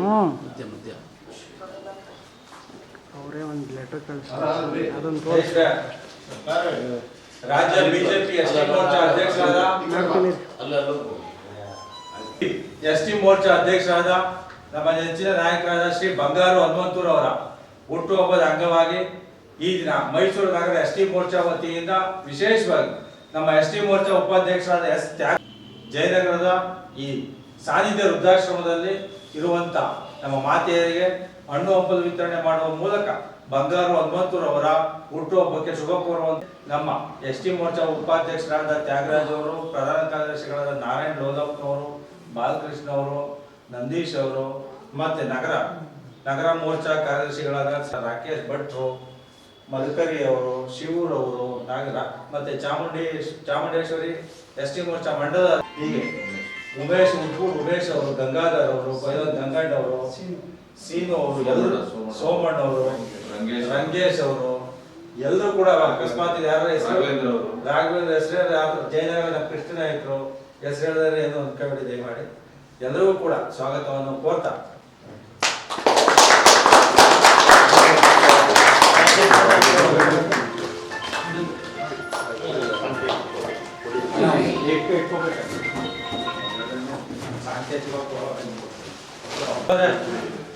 ಹ್ಞೂ ಅವರೇ ಒಂದು ಲೆಟರ್ ಕಳಿಸ್ತಾರೆ ಅದನ್ನು ತೋರಿಸಿ. ರಾಜ್ಯ ಬಿಜೆಪಿ ಎಸ್ ಟಿ ಮೋರ್ಚಾ ಅಧ್ಯಕ್ಷರಾದ ಎಸ್ ಟಿ ಮೋರ್ಚಾ ಅಧ್ಯಕ್ಷರಾದ ನಮ್ಮ ನೆಚ್ಚಿನ ನಾಯಕರಾದ ಶ್ರೀ ಬಂಗಾರು ಹನುಮಂತೂರ್ ಅವರ ಹುಟ್ಟುಹಬ್ಬದ ಅಂಗವಾಗಿ ಈ ದಿನ ಮೈಸೂರು ನಗರ ಎಸ್ ಟಿ ಮೋರ್ಚಾ ವತಿಯಿಂದ ವಿಶೇಷವಾಗಿ ನಮ್ಮ ಎಸ್ ಟಿ ಮೋರ್ಚಾ ಉಪಾಧ್ಯಕ್ಷರಾದ ಎಸ್ ತ್ಯಾಗ ಜಯನಗರದ ಈ ಸಾನ್ನಿಧ್ಯ ವೃದ್ಧಾಶ್ರಮದಲ್ಲಿ ಇರುವಂತ ನಮ್ಮ ಮಾತೆಯರಿಗೆ ಹಣ್ಣು ಹಂಪಲು ವಿತರಣೆ ಮಾಡುವ ಮೂಲಕ ಬಂಗಾರು ಹನುಮಂತೂರ್ ಅವರ ಹುಟ್ಟುಹಬ್ಬಕ್ಕೆ ಶುಭ ಕೋರುವ ನಮ್ಮ ಎಸ್ ಟಿ ಮೋರ್ಚಾ ಉಪಾಧ್ಯಕ್ಷರಾದ ತ್ಯಾಗರಾಜ್ ಅವರು, ಪ್ರಧಾನ ಕಾರ್ಯದರ್ಶಿಗಳಾದ ನಾರಾಯಣ್ ಲೋಲಪ್ಪನವರು ಬಾಲಕೃಷ್ಣ ಅವರು, ನಂದೀಶ್ ಅವರು, ಮತ್ತೆ ನಗರ ನಗರ ಮೋರ್ಚಾ ಕಾರ್ಯದರ್ಶಿಗಳಾದ ರಾಕೇಶ್ ಭಟ್ರು ಮಧುಕರಿ ಅವರು, ಶಿವೂರ್ ಅವರು, ನಾಗರ, ಮತ್ತೆ ಚಾಮುಂಡಿ, ಚಾಮುಂಡೇಶ್ವರಿ ಎಸ್ ಟಿ ಮೋರ್ಚಾ ಮಂಡಲ ಹೀಗೆ ಉಮೇಶ್ ಉಪ್ಪೂರ್ ಉಮೇಶ್ ಅವರು ಗಂಗಾಧರ್ ಅವರು ಬೈರೋದ್ ಗಂಗಣ್ಣ ಅವರು ಸೀನು. ಅವರು ಎಲ್ಲರೂ ಸೋಮಣ್ಣ. ಅವರು ರಂಗೇಶ್. ಅವರು ಎಲ್ಲರೂ ಕೂಡ ಅಕಸ್ಮಾತ್ ಯಾರ ಹೆಸರು? ರಾಘವೇಂದ್ರ ಅವರು. ರಾಘವೇಂದ್ರ ಹೆಸರು ಜಯನಗರ ಕೃಷ್ಣ ನಾಯಕರು ಹೆಸರು ಹೇಳಿದ್ರೆ ಏನು ಅನ್ಕೊಂಬಿಡಿ ದಯಮಾಡಿ. ಎಲ್ಲರಿಗೂ ಕೂಡ ಸ್ವಾಗತವನ್ನು ಕೋರ್ತಾ.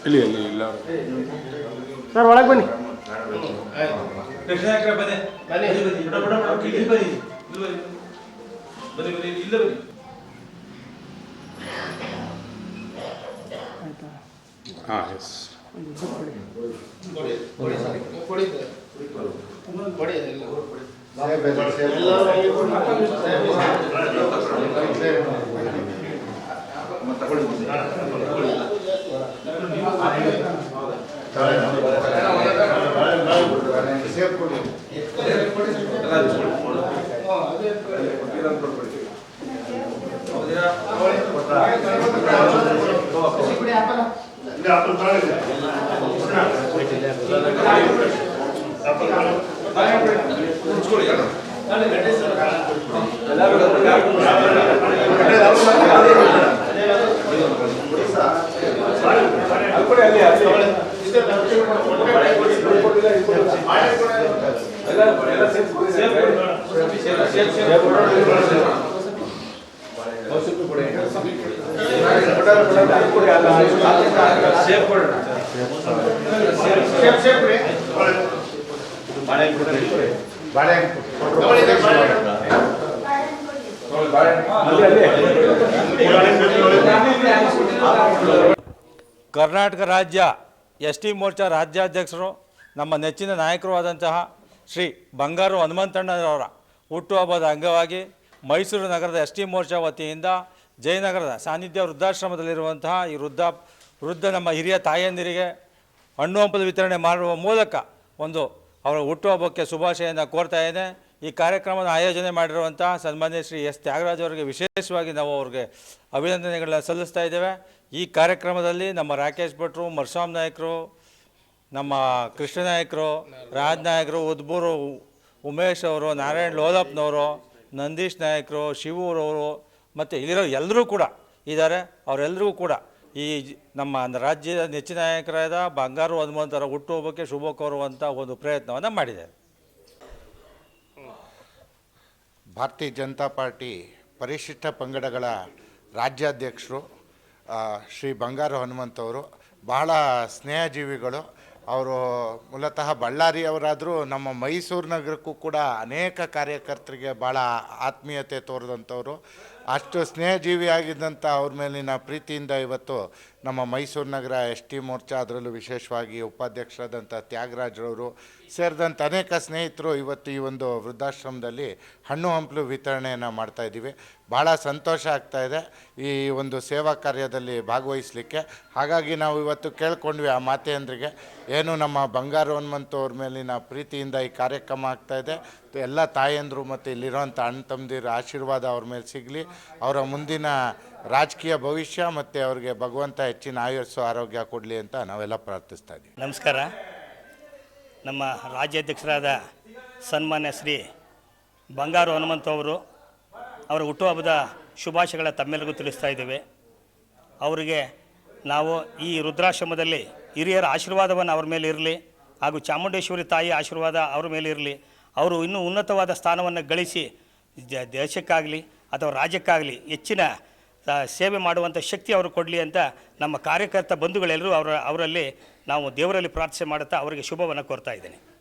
ಇಲ್ಲಿ ಇಲ್ಲಿ ಇಲ್ಲ ಸರ್ ಒಳಗೆ ಬನ್ನಿ ಕೃಷ್ಣ ನಾಯಕರ ಬನ್ನಿ ಸೇಫ್ ಕೊಡೋಣ ಕರ್ನಾಟಕ ರಾಜ್ಯ ಎಸ್ ಟಿ ಮೋರ್ಚಾ ರಾಜ್ಯಾಧ್ಯಕ್ಷರು ನಮ್ಮ ನೆಚ್ಚಿನ ನಾಯಕರು ಆದಂತಹ ಶ್ರೀ ಬಂಗಾರು ಹನುಮಂತಣ್ಣನವರ ಹುಟ್ಟುಹಬ್ಬದ ಅಂಗವಾಗಿ ಮೈಸೂರು ನಗರದ ಎಸ್ ಟಿ ಮೋರ್ಚಾ ವತಿಯಿಂದ ಜಯನಗರದ ಸಾನ್ನಿಧ್ಯ ವೃದ್ಧಾಶ್ರಮದಲ್ಲಿರುವಂತಹ ಈ ವೃದ್ಧ ವೃದ್ಧ ನಮ್ಮ ಹಿರಿಯ ತಾಯಂದಿರಿಗೆ ಹಣ್ಣು ಹಂಪದ ವಿತರಣೆ ಮಾಡುವ ಮೂಲಕ ಒಂದು ಅವರ ಹುಟ್ಟುಹಬ್ಬಕ್ಕೆ ಶುಭಾಶಯನ ಕೋರ್ತಾ ಇದ್ದೇನೆ. ಈ ಕಾರ್ಯಕ್ರಮದ ಆಯೋಜನೆ ಮಾಡಿರುವಂಥ ಸನ್ಮಾನ್ಯ ಶ್ರೀ ಎಸ್ ತ್ಯಾಗರಾಜ್ ಅವರಿಗೆ ವಿಶೇಷವಾಗಿ ನಾವು ಅವ್ರಿಗೆ ಅಭಿನಂದನೆಗಳನ್ನ ಸಲ್ಲಿಸ್ತಾ ಇದ್ದೇವೆ. ಈ ಕಾರ್ಯಕ್ರಮದಲ್ಲಿ ನಮ್ಮ ರಾಕೇಶ್ ಭಟ್ರು ಮರ್ಸ್ವಾಮ್ ನಾಯಕರು ನಮ್ಮ ಕೃಷ್ಣ ನಾಯಕರು, ರಾಜ್ ನಾಯಕರು, ಉದ್ಬೂರು ಉಮೇಶ್ ಅವರು, ನಾರಾಯಣ್ ಲೋಲಪ್ನವರು, ನಂದೀಶ್ ನಾಯಕರು ಶಿವೂರವರು ಮತ್ತು ಇಲ್ಲಿರೋ ಎಲ್ಲರೂ ಕೂಡ ಇದ್ದಾರೆ. ಅವರೆಲ್ಲರಿಗೂ ಕೂಡ ಈ ನಮ್ಮ ರಾಜ್ಯದ ನೆಚ್ಚಿನ ನಾಯಕರಾದ ಬಂಗಾರು ಹನುಮಂತರ ಹುಟ್ಟುಹಬ್ಬಕ್ಕೆ ಶುಭ ಕೋರುವಂಥ ಒಂದು ಪ್ರಯತ್ನವನ್ನು ಮಾಡಿದ್ದಾರೆ. ಭಾರತೀಯ ಜನತಾ ಪಾರ್ಟಿ ಪರಿಶಿಷ್ಟ ಪಂಗಡಗಳ ರಾಜ್ಯಾಧ್ಯಕ್ಷರು ಶ್ರೀ ಬಂಗಾರು ಹನುಮಂತವರು ಬಹಳ ಸ್ನೇಹಜೀವಿಗಳು. ಅವರು ಮೂಲತಃ ಬಳ್ಳಾರಿಯವರಾದರೂ ನಮ್ಮ ಮೈಸೂರು ನಗರಕ್ಕೂ ಕೂಡ ಅನೇಕ ಕಾರ್ಯಕರ್ತರಿಗೆ ಭಾಳ ಆತ್ಮೀಯತೆ ತೋರಿದಂಥವ್ರು. ಅಷ್ಟು ಸ್ನೇಹಜೀವಿಯಾಗಿದ್ದಂಥ ಅವ್ರ ಮೇಲಿನ ಪ್ರೀತಿಯಿಂದ ಇವತ್ತು ನಮ್ಮ ಮೈಸೂರು ನಗರ ಎಸ್ ಟಿ ಮೋರ್ಚಾ ಅದರಲ್ಲೂ ವಿಶೇಷವಾಗಿ ಉಪಾಧ್ಯಕ್ಷರಾದಂಥ ತ್ಯಾಗರಾಜ್ರವರು ಸೇರಿದಂಥ ಅನೇಕ ಸ್ನೇಹಿತರು ಇವತ್ತು ಈ ಒಂದು ವೃದ್ಧಾಶ್ರಮದಲ್ಲಿ ಹಣ್ಣು ಹಂಪಲು ವಿತರಣೆಯನ್ನು ಮಾಡ್ತಾಯಿದ್ದೀವಿ ಭಾಳ ಸಂತೋಷ ಆಗ್ತಾ ಇದೆ ಈ ಒಂದು ಸೇವಾ ಕಾರ್ಯದಲ್ಲಿ ಭಾಗವಹಿಸಲಿಕ್ಕೆ. ಹಾಗಾಗಿ ನಾವು ಇವತ್ತು ಕೇಳ್ಕೊಂಡ್ವಿ ಆ ಮಾತೆಯಂದ್ರಿಗೆ, ಏನು ನಮ್ಮ ಬಂಗಾರ ಹನುಮಂತು ಅವ್ರ ಮೇಲಿನ ಪ್ರೀತಿಯಿಂದ ಈ ಕಾರ್ಯಕ್ರಮ ಆಗ್ತಾಯಿದೆ ಎಲ್ಲ ತಾಯಂದರು ಮತ್ತು ಇಲ್ಲಿರೋಂಥ ಅಣ್ಣ ತಮ್ಮದಿರ ಆಶೀರ್ವಾದ ಅವ್ರ ಮೇಲೆ ಸಿಗಲಿ. ಅವರ ಮುಂದಿನ ರಾಜಕೀಯ ಭವಿಷ್ಯ ಮತ್ತು ಅವರಿಗೆ ಭಗವಂತ ಹೆಚ್ಚಿನ ಆಯುಸ್ಸು, ಆರೋಗ್ಯ ಕೊಡಲಿ ಅಂತ ನಾವೆಲ್ಲ ಪ್ರಾರ್ಥಿಸ್ತಾ ಇದ್ದೀವಿ. ನಮಸ್ಕಾರ. ನಮ್ಮ ರಾಜ್ಯಾಧ್ಯಕ್ಷರಾದ ಸನ್ಮಾನ್ಯ ಶ್ರೀ ಬಂಗಾರು ಹನುಮಂತ ಅವರು, ಅವರ ಹುಟ್ಟುಹಬ್ಬದ ಶುಭಾಶಯಗಳ ತಮ್ಮೆಲ್ಲರಿಗೂ ತಿಳಿಸ್ತಾ ಇದ್ದೇವೆ. ಅವರಿಗೆ ನಾವು ಈ ರುದ್ರಾಶ್ರಮದಲ್ಲಿ ಹಿರಿಯರ ಆಶೀರ್ವಾದವನ್ನು ಅವ್ರ ಮೇಲೆ ಇರಲಿ, ಹಾಗೂ ಚಾಮುಂಡೇಶ್ವರಿ ತಾಯಿ ಆಶೀರ್ವಾದ ಅವ್ರ ಮೇಲೆ ಇರಲಿ, ಅವರು ಇನ್ನೂ ಉನ್ನತವಾದ ಸ್ಥಾನವನ್ನು ಗಳಿಸಿ ದೇಶಕ್ಕಾಗಲಿ ಅಥವಾ ರಾಜ್ಯಕ್ಕಾಗಲಿ ಹೆಚ್ಚಿನ ಸೇವೆ ಮಾಡುವಂಥ ಶಕ್ತಿ ಅವರು ಕೊಡಲಿ ಅಂತ ನಮ್ಮ ಕಾರ್ಯಕರ್ತ ಬಂಧುಗಳೆಲ್ಲರೂ ಅವರ, ಅವರಲ್ಲಿ ನಾವು ದೇವರಲ್ಲಿ ಪ್ರಾರ್ಥನೆ ಮಾಡುತ್ತಾ ಅವರಿಗೆ ಶುಭವನ್ನು ಕೋರ್ತಾ ಇದ್ದೇನೆ.